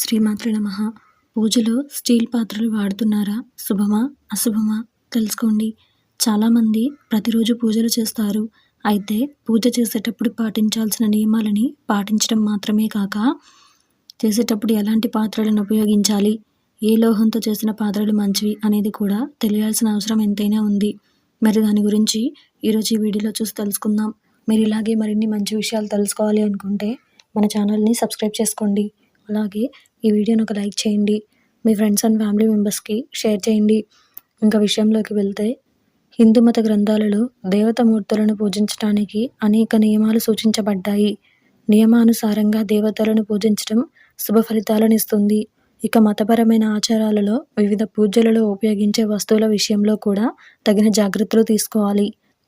శ్రీమాత్ర నమ. పూజలో స్టీల్ పాత్రలు వాడుతున్నారా? శుభమా? అశుభమా? తెలుసుకోండి. చాలామంది ప్రతిరోజు పూజలు చేస్తారు. అయితే పూజ చేసేటప్పుడు పాటించాల్సిన నియమాలని పాటించడం మాత్రమే కాక చేసేటప్పుడు ఎలాంటి పాత్రలను ఉపయోగించాలి? ఏ లోహంతో చేసిన పాత్రలు మంచివి అనేది కూడా తెలియాల్సిన అవసరం ఎంతైనా ఉంది. మరి దాని గురించి ఈరోజు ఈ వీడియోలో చూసి తెలుసుకుందాం. మీరు ఇలాగే మరిన్ని మంచి విషయాలు తెలుసుకోవాలి అనుకుంటే మన ఛానల్ని సబ్స్క్రైబ్ చేసుకోండి. అలాగే ఈ వీడియోని ఒక లైక్ చేయండి. మీ ఫ్రెండ్స్ అండ్ ఫ్యామిలీ మెంబర్స్కి షేర్ చేయండి. ఇంకా విషయంలోకి వెళ్తే హిందూ మత గ్రంథాలలో దేవతమూర్తులను పూజించడానికి అనేక నియమాలు సూచించబడ్డాయి. నియమానుసారంగా దేవతలను పూజించడం శుభ ఫలితాలను ఇస్తుంది. ఇక మతపరమైన ఆచారాలలో వివిధ పూజలలో ఉపయోగించే వస్తువుల విషయంలో కూడా తగిన జాగ్రత్తలు తీసుకోవాలి.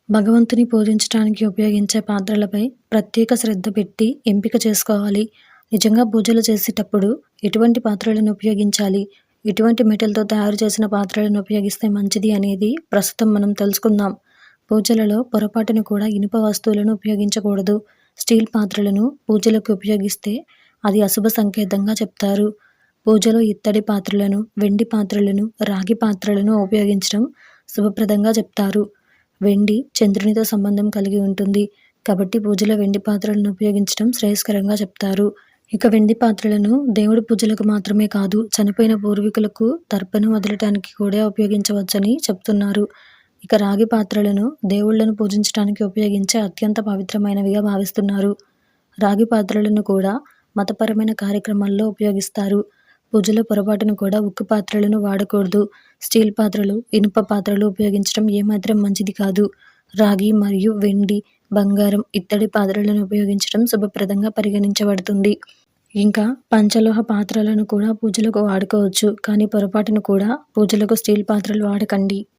భగవంతుని పూజించడానికి ఉపయోగించే పాత్రలపై ప్రత్యేక శ్రద్ధ పెట్టి ఎంపిక చేసుకోవాలి. నిజంగా పూజలు చేసేటప్పుడు ఎటువంటి పాత్రలను ఉపయోగించాలి? ఎటువంటి మెటల్తో తయారు చేసిన పాత్రలను ఉపయోగిస్తే మంచిది అనేది ప్రస్తుతం మనం తెలుసుకుందాం. పూజలలో పొరపాటును కూడా ఇనుప వస్తువులను ఉపయోగించకూడదు. స్టీల్ పాత్రలను పూజలకు ఉపయోగిస్తే అది అశుభ సంకేతంగా చెప్తారు. పూజలో ఇత్తడి పాత్రలను వెండి పాత్రలను రాగి పాత్రలను ఉపయోగించడం శుభప్రదంగా చెప్తారు. వెండి చంద్రునితో సంబంధం కలిగి ఉంటుంది. కాబట్టి పూజలో వెండి పాత్రలను ఉపయోగించడం శ్రేయస్కరంగా చెప్తారు. ఇక వెండి పాత్రలను దేవుడి పూజలకు మాత్రమే కాదు చనిపోయిన పూర్వీకులకు తర్పణం వదలటానికి కూడా ఉపయోగించవచ్చని చెప్తున్నారు. ఇక రాగి పాత్రలను దేవుళ్ళను పూజించడానికి ఉపయోగించే అత్యంత పవిత్రమైనవిగా భావిస్తున్నారు. రాగి పాత్రలను కూడా మతపరమైన కార్యక్రమాల్లో ఉపయోగిస్తారు. పూజలో పొరపాటును కూడా ఉక్కు పాత్రలను వాడకూడదు. స్టీల్ పాత్రలు ఇనుప పాత్రలు ఉపయోగించడం ఏమాత్రం మంచిది కాదు. రాగి మరియు వెండి బంగారం ఇత్తడి పాత్రలను ఉపయోగించడం శుభప్రదంగా పరిగణించబడుతుంది. ఇంకా పంచలోహ పాత్రలను కూడా పూజలకు వాడుకోవచ్చు కానీ పొరపాటును కూడా పూజలకు స్టీల్ పాత్రలు వాడకండి.